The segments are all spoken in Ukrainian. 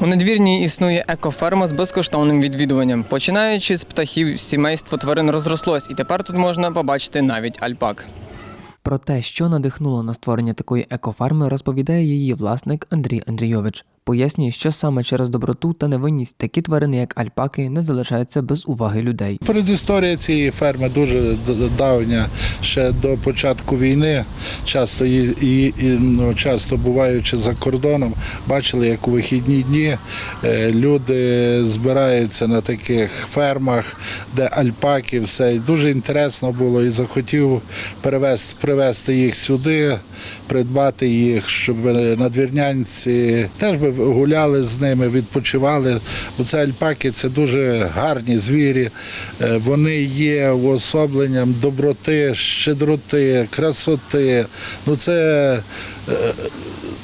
У надвірні існує екоферма з безкоштовним відвідуванням. Починаючи з птахів, сімейство тварин розрослось, і тепер тут можна побачити навіть альпак. Про те, що надихнуло на створення такої екофарми, розповідає її власник Андрій Андрійович. Пояснює, що саме через доброту та невинність такі тварини, як альпаки, не залишаються без уваги людей. Передісторія цієї ферми дуже давня, ще до початку війни. Часто і, і, ну, часто буваючи за кордоном, бачили, як у вихідні дні е, люди збираються на таких фермах, де альпаки, все. Дуже інтересно було і захотів перевести, привезти їх сюди, придбати їх, щоб е, надвірнянці теж би гуляли з ними, відпочивали. Бо це альпаки це дуже гарні звірі. Е, Вони є уособленням доброти, щедроти, красоти. Ну це е,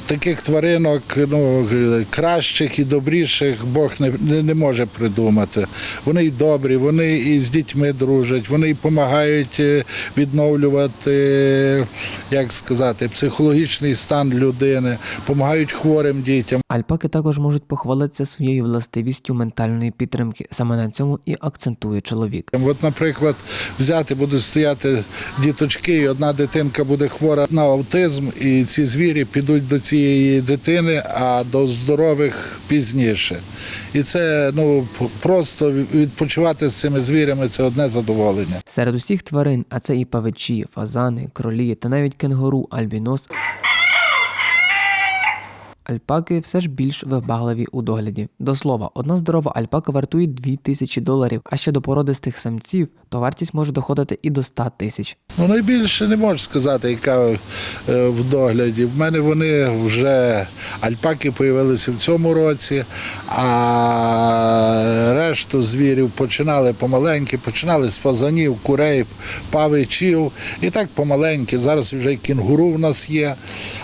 таких тваринок ну, е, кращих і добріших Бог не, не, може придумати. Вони і добрі, вони і з дітьми дружать, вони і допомагають відновлювати, як сказати, психологічний стан людини, допомагають хворим дітям. Альпаки також можуть похвалитися своєю властивістю ментальної підтримки. Саме на цьому і акцентує чоловік. От, наприклад, взяти будуть стояти діточки, і одна дитинка буде хвора на аутизм, і ці звірі підуть до цієї дитини, а до здорових пізніше. І це ну просто відпочивати з цими звірями це одне задоволення. Серед усіх тварин, а це і павичі, фазани, кролі та навіть кенгуру, альбінос. Альпаки все ж більш вибагливі у догляді. До слова, одна здорова альпака вартує 2000 доларів, а щодо породистих самців, то вартість може доходити і до 100 тисяч. Ну найбільше не можу сказати, яка е, в догляді. В мене вони вже альпаки з'явилися в цьому році, а решту звірів починали помаленьки, починали з фазанів, курей, павичів. І так помаленьки. Зараз вже й кінгуру в нас є.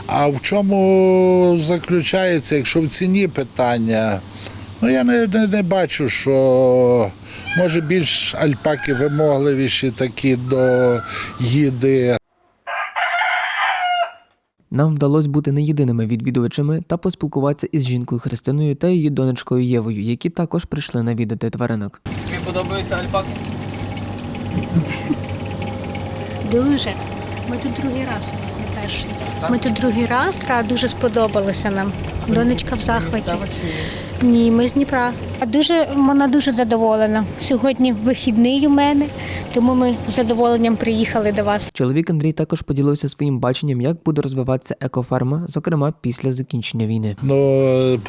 А в чому заключається, якщо в ціні питання? Ну, я не, не, не бачу, що може більш альпаки вимогливіші такі до їди. Нам вдалося бути не єдиними відвідувачами та поспілкуватися із жінкою Христиною та її донечкою Євою, які також прийшли навідати тваринок. Тобі подобаються альпаки? Дуже. Ми тут другий раз, перший. Ми тут другий раз, та дуже сподобалося нам. Донечка в захваті. Ні, ми з Дніпра. А Дуже вона дуже задоволена. Сьогодні вихідний у мене, тому ми з задоволенням приїхали до вас. Чоловік Андрій також поділився своїм баченням, як буде розвиватися екоферма, зокрема після закінчення війни. Ну,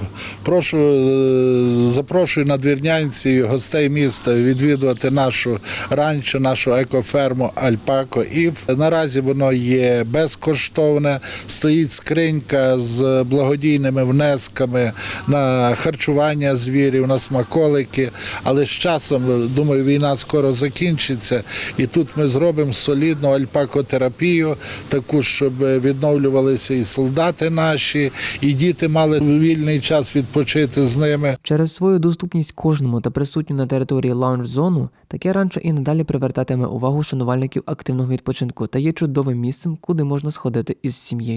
прошу, е, запрошую надвірнянці, і гостей міста відвідувати нашу ранчо, нашу екоферму Альпако Ів. Наразі воно є безкоштовне. Стоїть скринька з благодійними внесками на харчування звірів, на смаколики. Але з часом, думаю, війна скоро закінчиться, і тут ми зробимо солідну альпакотерапію, таку, щоб відновлювалися і солдати наші, і діти мали вільний час відпочити з ними. Через свою доступність кожному та присутню на території лаунж-зону, таке ранчо і надалі привертатиме увагу шанувальників активного відпочинку та є чудовим місцем, куди можна сходити із сім'єю.